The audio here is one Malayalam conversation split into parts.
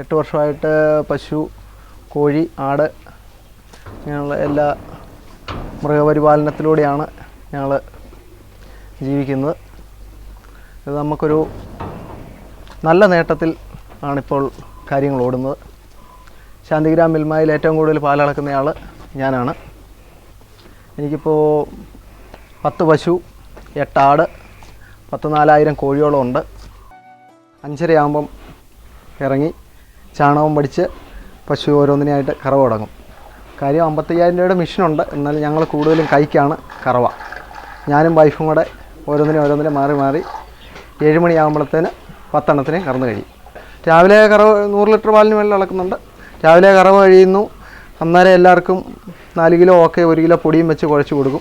എട്ട് വർഷമായിട്ട് പശു കോഴി ആട് ഇങ്ങനെയുള്ള എല്ലാ മൃഗപരിപാലനത്തിലൂടെയാണ് ഞങ്ങൾ ജീവിക്കുന്നത്. ഇത് നമുക്കൊരു നല്ല നേട്ടത്തിൽ ആണിപ്പോൾ കാര്യങ്ങൾ ഓടുന്നത്. ശാന്തിഗ്രാം മിൽമായിൽ ഏറ്റവും കൂടുതൽ പാലളക്കുന്നയാൾ ഞാനാണ്. എനിക്കിപ്പോൾ പത്ത് പശു എട്ടാട് പത്ത് നാലായിരം കോഴിയോളം ഉണ്ട്. അഞ്ചരയാകുമ്പം ഇറങ്ങി ചാണകം പഠിച്ച് പശു ഓരോന്നിനായിട്ട് കറവ തുടങ്ങും. കാര്യം അമ്പത്തയ്യായിരം രൂപയുടെ മെഷീനുണ്ട്. എന്നാലും ഞങ്ങൾ കൂടുതലും കൈക്കാണ് കറവ. ഞാനും വൈഫും കൂടെ ഓരോന്നിനും ഓരോന്നിനും മാറി മാറി ഏഴ് മണിയാകുമ്പോഴത്തേന് പത്തെണ്ണത്തിന് കറന്ന് കഴിയും. രാവിലെ കറവ് നൂറ് ലിറ്റർ പാലിന് മേളിൽ അളക്കുന്നുണ്ട്. രാവിലെ കറവ് കഴിയുന്നു. അന്നേരം എല്ലാവർക്കും നാല് കിലോ ഓക്കെ ഒരു കിലോ പൊടിയും വെച്ച് കുഴച്ച് കൊടുക്കും.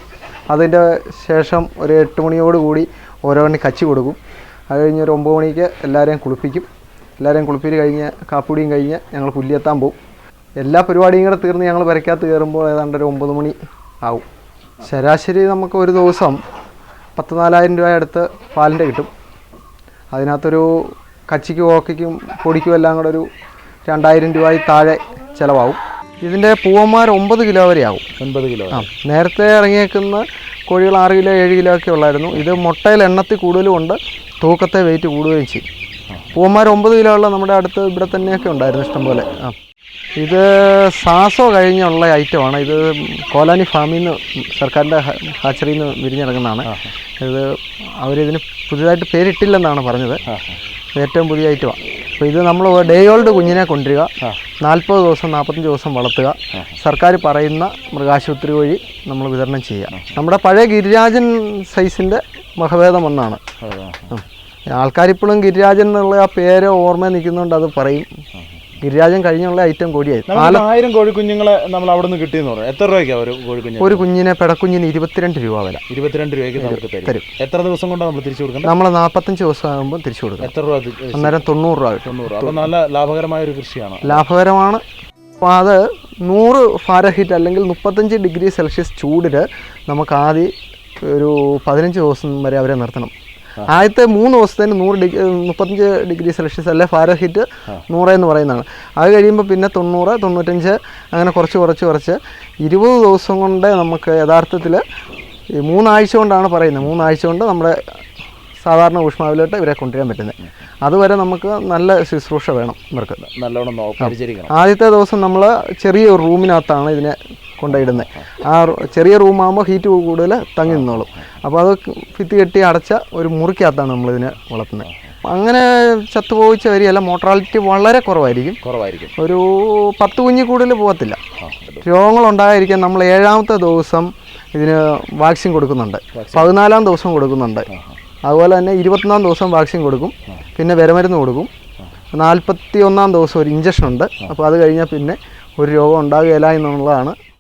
അതിന്റെ ശേഷം ഒരു എട്ട് മണിയോട് കൂടി മണി കച്ചി കൊടുക്കും. അത് കഴിഞ്ഞ് ഒരു ഒമ്പത് മണിക്ക് എല്ലാവരെയും കുളിപ്പിക്കും. എല്ലാവരെയും കുളിപ്പേര് കഴിഞ്ഞ് കാപ്പുടിയും കഴിഞ്ഞ് ഞങ്ങൾ പുല്ലിയെത്താൻ പോകും എല്ലാ പരിപാടിയും കൂടെ തീർന്ന് ഞങ്ങൾ വരയ്ക്കകത്ത് കയറുമ്പോൾ ഏതാണ്ട് ഒരു ഒമ്പത് മണി ആവും. ശരാശരി നമുക്ക് ഒരു ദിവസം പത്ത് നാലായിരം രൂപ അടുത്ത് പാലിന്റെ കിട്ടും. അതിനകത്തൊരു കച്ചിക്കും ഓക്കയ്ക്കും പൊടിക്കും എല്ലാം കൂടെ ഒരു രണ്ടായിരം രൂപയിൽ താഴെ ചിലവാകും. ഇതിന്റെ പൂവന്മാർ ഒമ്പത് കിലോ വരെ ആവും ഒൻപത് കിലോ ആ നേരത്തെ ഇറങ്ങിയേക്കുന്ന കോഴികൾ ആറ് കിലോ ഏഴ് കിലോ ഒക്കെ ഉള്ളായിരുന്നു. ഇത് മുട്ടയിൽ എണ്ണത്തിൽ കൂടുതലും ഉണ്ട് തൂക്കത്തെ വെയിറ്റ് കൂടുകയും ചെയ്യും. പൂവന്മാർ ഒമ്പത് കിലോ ഉള്ള നമ്മുടെ അടുത്ത് ഇവിടെ തന്നെയൊക്കെ ഉണ്ടായിരുന്നു ഇഷ്ടംപോലെ. ആ. ഇത് സാസോ കഴിഞ്ഞുള്ള ഐറ്റമാണ് ഇത് കോലാനി ഫാമിൽ നിന്ന് സർക്കാരിന്റെ ഹാച്ചറിയിൽ നിന്ന് വിരിഞ്ഞിറങ്ങുന്നതാണ്. ഇത് അവരിതിന് പുതിയതായിട്ട് പേരിട്ടില്ലെന്നാണ് പറഞ്ഞത്. ഏറ്റവും പുതിയ ഐറ്റമാണ് അപ്പോൾ ഇത് നമ്മൾ ഡേ ഓൾഡ് കുഞ്ഞിനെ കൊണ്ടുവരിക. നാൽപ്പത് ദിവസം നാൽപ്പത്തഞ്ച് ദിവസം വളർത്തുക. സർക്കാർ പറയുന്ന മൃഗാശുപത്രി വഴി നമ്മൾ വിതരണം ചെയ്യുക. നമ്മുടെ പഴയ ഗിരിരാജൻ സൈസിന്റെ മഹഭേദം ഒന്നാണ്. ആൾക്കാരിപ്പോഴും ഗിരിരാജൻ എന്നുള്ള ആ പേര് ഓർമ്മ നിൽക്കുന്നുണ്ട് അത് പറയും. ഗിരിരാജൻ കഴിഞ്ഞുള്ള ഐറ്റം കോടിയായിരുന്നു കോഴി ആയിരം കോഴിക്കുഞ്ഞുങ്ങളെ നമ്മൾ അവിടെ നിന്ന് കിട്ടിയെന്ന് പറഞ്ഞു എത്ര രൂപയ്ക്കാണ് ഒരു കോഴിക്കുഞ്ഞ് ഒരു കുഞ്ഞിനെ പെടക്കുഞ്ഞിന് ഇരുപത്തിരണ്ട് രൂപ വില. ഇരുപത്തിരണ്ട് രൂപയ്ക്ക് നമുക്ക് തരും. തരും. എത്ര ദിവസം കൊണ്ടാണ് നമ്മൾ തിരിച്ചു കൊടുക്കുന്നത് നമ്മൾ നാൽപ്പത്തഞ്ച് ദിവസം ആകുമ്പോൾ തിരിച്ചു കൊടുക്കണം. എത്ര രൂപ അന്നേരം തൊണ്ണൂറ് രൂപ തൊണ്ണൂറ് അപ്പോൾ നല്ല ലാഭകരമായ ഒരു കൃഷിയാണ്. ലാഭകരമാണ്. അപ്പോൾ അത് നൂറ് ഫാരഹീറ്റ് അല്ലെങ്കിൽ മുപ്പത്തഞ്ച് ഡിഗ്രി സെൽഷ്യസ് ചൂടിൽ നമുക്ക് ആദ്യം ഒരു പതിനഞ്ച് ദിവസം വരെ അവരെ നിർത്തണം. ആദ്യത്തെ മൂന്ന് ദിവസത്തിന് നൂറ് ഡിഗ്രി മുപ്പത്തഞ്ച് ഡിഗ്രി സെൽഷ്യസ് അല്ലെ ഫാരഹീറ്റ് നൂറ് എന്ന് പറയുന്നതാണ്. അത് കഴിയുമ്പോൾ പിന്നെ തൊണ്ണൂറ് തൊണ്ണൂറ്റഞ്ച് അങ്ങനെ കുറച്ച് കുറച്ച് കുറച്ച്. ഇരുപത് ദിവസം കൊണ്ട് നമുക്ക് യഥാർത്ഥത്തിൽ ഈ മൂന്നാഴ്ച കൊണ്ടാണ് പറയുന്നത്. മൂന്നാഴ്ച കൊണ്ട് നമ്മുടെ സാധാരണ ഊഷ്മാവിലോട്ട് ഇവരെ കൊണ്ടുവരാൻ പറ്റുന്നത്. അതുവരെ നമുക്ക് നല്ല ശുശ്രൂഷ വേണം ഇവർക്ക്. നല്ലോണം പരിചരിക്കണം. ആദ്യത്തെ ദിവസം നമ്മൾ ചെറിയ റൂമിനകത്താണ് ഇതിനെ കൊണ്ടുപോയിടുന്നത് ആ ചെറിയ റൂമാകുമ്പോൾ ഹീറ്റ് കൂടുതൽ തങ്ങി നിന്നോളും അപ്പോൾ അത് ഭിത്തി കെട്ടി അടച്ച ഒരു മുറിക്കകത്താണ് നമ്മളിതിനെ വളർത്തുന്നത് അങ്ങനെ ചത്തുപോയിച്ച വരികയല്ല മോട്ടറാലിറ്റി വളരെ കുറവായിരിക്കും. കുറവായിരിക്കും. ഒരു പത്ത് കുഞ്ഞി കൂടുതൽ പോകത്തില്ല. രോഗങ്ങളുണ്ടായിരിക്കാൻ നമ്മൾ ഏഴാമത്തെ ദിവസം ഇതിന് വാക്സിൻ കൊടുക്കുന്നുണ്ട്. പതിനാലാം ദിവസം കൊടുക്കുന്നുണ്ട്. അതുപോലെ തന്നെ ഇരുപത്തൊന്നാം ദിവസം വാക്സിൻ കൊടുക്കും. പിന്നെ വിരമരുന്ന് കൊടുക്കും. നാൽപ്പത്തി ഒന്നാം ദിവസം ഒരു ഇഞ്ചക്ഷൻ ഉണ്ട്. അപ്പോൾ അത് കഴിഞ്ഞാൽ പിന്നെ ഒരു രോഗം ഉണ്ടാകുകയില്ല എന്നുള്ളതാണ്